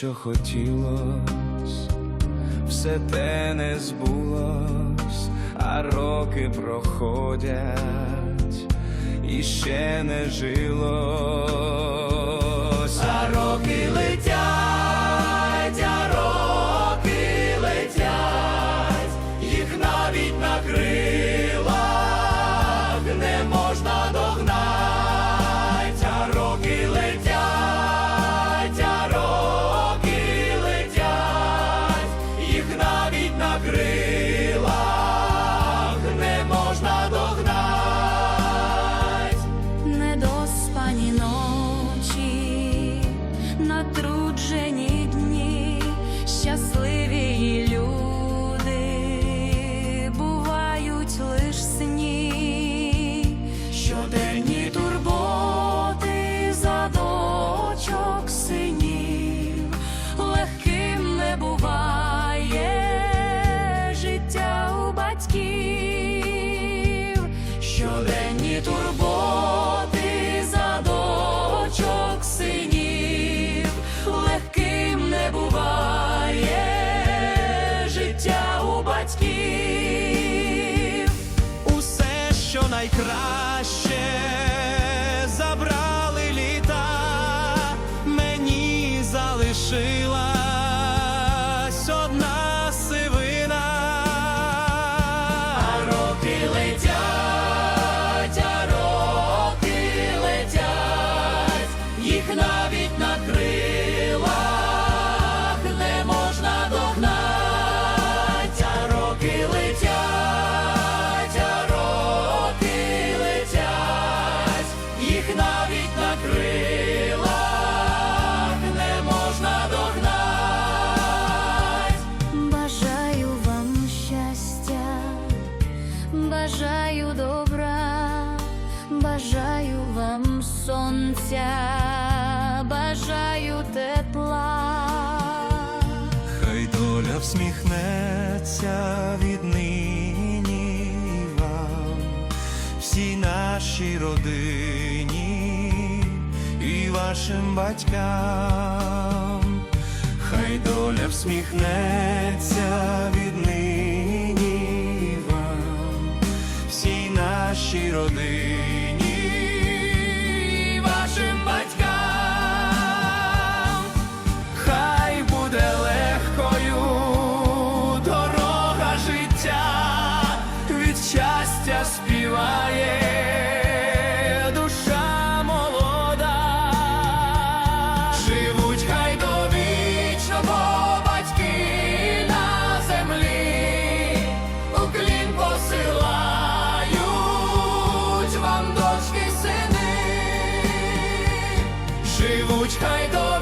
що хотілось, все те не збулось, а роки проходять і ще не жилось. А роки летять, натруджені батьків. Усе, що найкраще, забрали літа, мені залишилась бажаю добра, бажаю вам сонця, бажаю тепла. Хай доля всміхнеться віднині вам, всій нашій родині і вашим батькам. Хай доля всміхнеться віднині живуть, хай до.